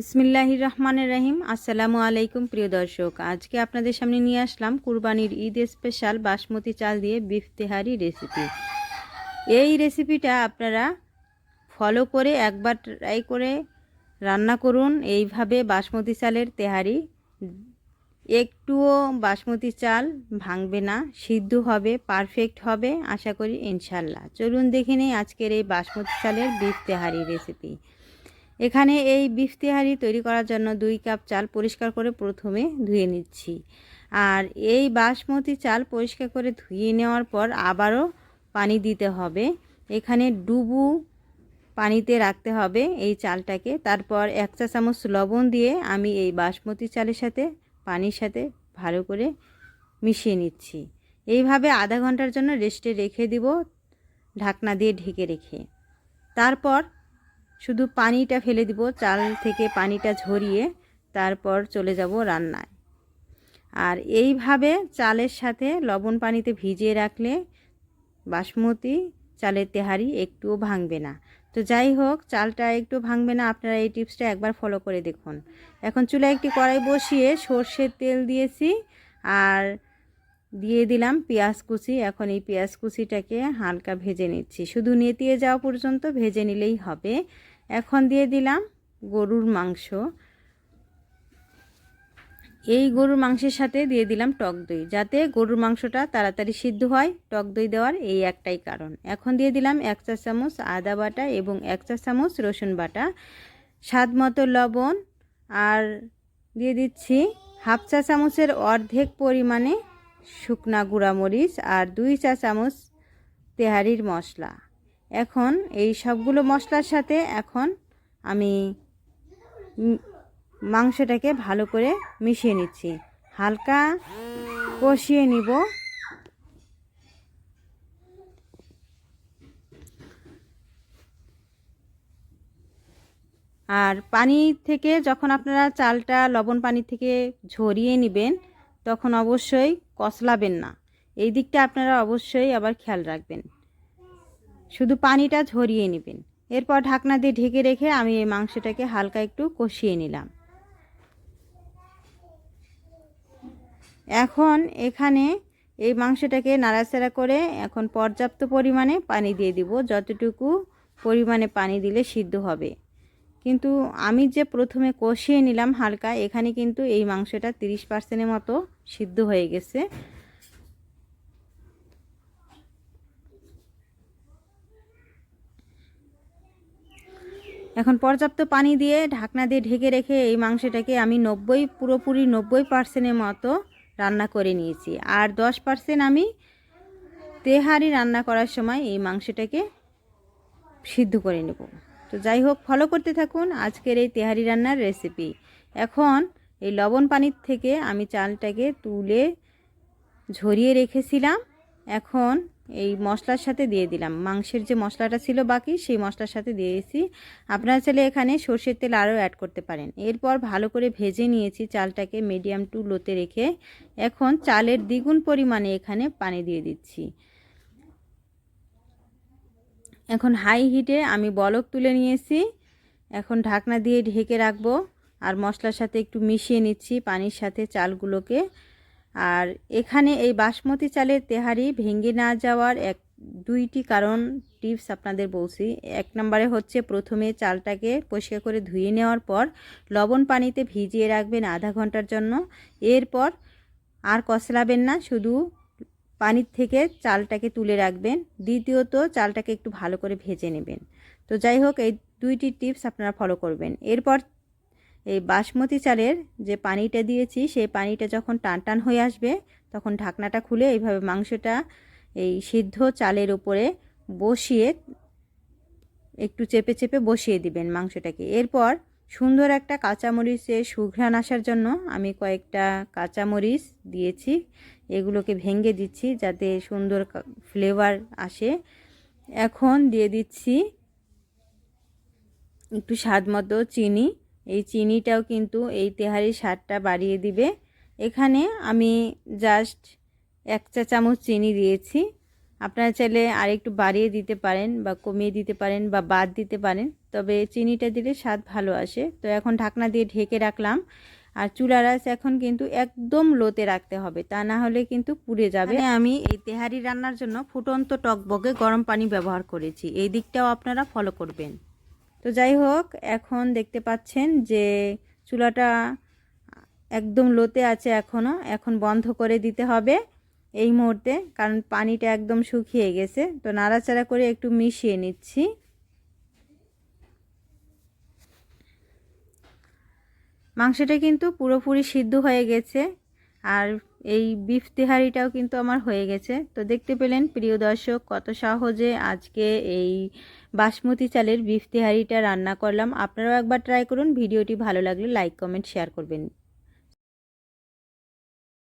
বিসমিল্লাহির রহমানের রহিম। আসসালামু আলাইকুম প্রিয় দর্শক, আজকে আপনাদের সামনে নিয়ে আসলাম কুরবানির ঈদ স্পেশাল বাসমতি চাল দিয়ে বিফ তেহারি রেসিপি। এই রেসিপিটা আপনারা ফলো করে একবার ট্রাই করে রান্না করুন। এইভাবে বাসমতি চালের তেহারি, একটুও বাসমতি চাল ভাঙবে না, সিদ্ধ হবে, পারফেক্ট হবে, আশা করি ইনশাল্লাহ। চলুন দেখে নিই আজকের এই বাসমতি চালের বিফ তেহারি রেসিপি। এখানে এই বিফ তৈরি করার জন্য দুই কাপ চাল পরিষ্কার করে প্রথমে ধুয়ে নিচ্ছি। আর এই বাসমতি চাল পরিষ্কার করে ধুয়ে নেওয়ার পর আবারও পানি দিতে হবে। এখানে ডুবু পানিতে রাখতে হবে এই চালটাকে। তারপর এক চা চামচ লবণ দিয়ে আমি এই বাসমতি চালের সাথে পানির সাথে ভালো করে মিশিয়ে নিচ্ছি। এইভাবে আধা ঘণ্টার জন্য রেস্টে রেখে দিব, ঢাকনা দিয়ে ঢেকে রেখে। তারপর শুধু পানিটা ফেলে দিব, চাল থেকে পানিটা ঝরিয়ে তারপর চলে যাব রান্নায়। আর এইভাবে চালের সাথে লবণ পানিতে ভিজিয়ে রাখলে বাসমতি চালের তেহারি একটুও ভাঙবে না। তো যাই হোক, চালটা একটু ভাঙবে না, আপনারা এই টিপসটা একবার ফলো করে দেখুন। এখন চুলায় একটি কড়াই বসিয়ে সর্ষের তেল দিয়েছি আর দিয়ে দিলাম পেঁয়াজ কুচি। এখন এই পেঁয়াজ কুচিটাকে হালকা ভেজে নিচ্ছি। শুধু নেতিয়ে যাওয়া পর্যন্ত ভেজে নিলেই হবে। এখন দিয়ে দিলাম গরুর মাংস। এই গরুর মাংসের সাথে দিয়ে দিলাম টক দই, যাতে গরুর মাংসটা তাড়াতাড়ি সিদ্ধ হয়। টক দই দেওয়ার এই একটাই কারণ। এখন দিয়ে দিলাম এক চা চামচ আদা বাটা এবং এক চা চামচ রসুন বাটা। স্বাদ মতো লবণ আর দিয়ে দিচ্ছি হাফ চা চামচের অর্ধেক পরিমাণে শুকনা গুঁড়ামরিচ আর দুই চা চামচ তেহারির মশলা। এখন এই সবগুলো মশলার সাথে এখন আমি মাংসটাকে ভালো করে মিশিয়ে নিচ্ছি। হালকা কষিয়ে নিব। আর পানি থেকে যখন আপনারা চালটা লবণ পানি থেকে ঝরিয়ে নেবেন, তখন অবশ্যই কসলাবেন না। এই দিকটা আপনারা অবশ্যই আবার খেয়াল রাখবেন। শুধু পানিটা ঝরিয়ে নেবেন। এরপর ঢাকনা দিয়ে ঢেকে রেখে আমি এই মাংসটাকে হালকা একটু কষিয়ে নিলাম। এখন এখানে এই মাংসটাকে নাড়াচাড়া করে এখন পর্যাপ্ত পরিমাণে পানি দিয়ে দিব, যতটুকু পরিমাণে পানি দিলে সিদ্ধ হবে। কিন্তু আমি যে প্রথমে কষিয়ে নিলাম হালকা, এখানে কিন্তু এই মাংসটা তিরিশ পার্সেন্টের মতো সিদ্ধ হয়ে গেছে। এখন পর্যাপ্ত পানি দিয়ে ঢাকনা দিয়ে ঢেকে রেখে এই মাংসটাকে আমি নব্বই, পুরোপুরি নব্বই পার্সেন্টের মতো রান্না করে নিয়েছি। আর দশ পার্সেন্ট আমি তেহারি রান্না করার সময় এই মাংসটাকে সিদ্ধ করে নেব। তো যাই হোক ফলো করতে থাকুন আজকের এই তেহারি রান্নার রেসিপি এখন এই লবণ পানির থেকে আমি চালটাকে তুলে ঝরিয়ে রেখেছিলাম। এখন এই মশলার সাথে দিয়ে দিলাম। মাংসের যে মশলাটা ছিল বাকি, সেই মশলার সাথে দিয়েছি। আপনারা চাইলে এখানে সর্ষের তেল আরও অ্যাড করতে পারেন। এরপর ভালো করে ভেজে নিয়েছি চালটাকে মিডিয়াম টু লোতে রেখে। এখন চালের দ্বিগুণ পরিমাণে এখানে পানি দিয়ে দিচ্ছি। এখন হাই হিটে আমি বলক তুলে নিয়েছি। এখন ঢাকনা দিয়ে ঢেকে রাখব। আর মশলার সাথে একটু মিশিয়ে নিচ্ছি পানির সাথে চালগুলোকে। আর এখানে এই বাসমতি চালের তেহারি ভেঙে না যাওয়ার এক, দুইটি কারণ টিপস আপনাদের বলছি। এক নম্বরে হচ্ছে প্রথমে চালটাকে পরিষ্কার করে ধুয়ে নেওয়ার পর লবণ পানিতে ভিজিয়ে রাখবেন আধা ঘণ্টার জন্য। এরপর আর কষলাবেন না, শুধু পানির থেকে চালটাকে তুলে রাখবেন। দ্বিতীয়ত চালটাকে একটু ভালো করে ভেজে নেবেন। তো যাই হোক, এই দুইটি টিপস আপনারা ফলো করবেন। এরপর এই বাসমতি চালের যে পানিটা দিয়েছি, সেই পানিটা যখন টান টান হয়ে আসবে, তখন ঢাকনাটা খুলে এইভাবে মাংসটা এই সিদ্ধ চালের উপরে বসিয়ে একটু চেপে চেপে বসিয়ে দিবেন মাংসটাকে। এরপর সুন্দর একটা কাঁচামরিচের সুঘ্রাণ আসার জন্য আমি কয়েকটা কাঁচামরিচ দিয়েছি। এগুলোকে ভেঙে দিচ্ছি যাতে সুন্দর ফ্লেভার আসে। এখন দিয়ে দিচ্ছি একটু স্বাদ মতো চিনি। এই চিনিটাও কিন্তু এই তেহারির স্বাদটা বাড়িয়ে দিবে। এখানে আমি জাস্ট এক চা চামচ চিনি দিয়েছি। আপনারা চাইলে আর একটু বাড়িয়ে দিতে পারেন বা কমিয়ে দিতে পারেন বা বাদ দিতে পারেন, তবে চিনিটা দিলে স্বাদ ভালো আসে। তো এখন ঢাকনা দিয়ে ঢেকে রাখলাম। আর চুলার আঁচ এখন কিন্তু একদম লোতে রাখতে হবে, তা না হলে কিন্তু পুড়ে যাবে। আমি এই তেহারি রান্নার জন্য ফুটন্ত টকবগে গরম পানি ব্যবহার করেছি। এই দিকটাও আপনারা ফলো করবেন। তো যাই হোক, এখন দেখতে পাচ্ছেন যে চুলাটা একদম লোতে আছে এখনও এখন বন্ধ করে দিতে হবে এই মুহূর্তে, কারণ পানিটা একদম শুকিয়ে গেছে। তো নাড়াচাড়া করে একটু মিশিয়ে নিচ্ছি। মাংসটা কিন্তু পুরোপুরি সিদ্ধ হয়ে গেছে। আর এই বিফ তেহারিটাও কিন্তু আমার হয়ে গেছে। তো দেখতে পেলেন প্রিয় দর্শক, কত সহজে আজকে এই বাসমতি চালের বিফ তেহারিটা রান্না করলাম। আপনারাও একবার ট্রাই করুন, ভিডিওটি ভালো লাগলে লাইক কমেন্ট শেয়ার করবেন।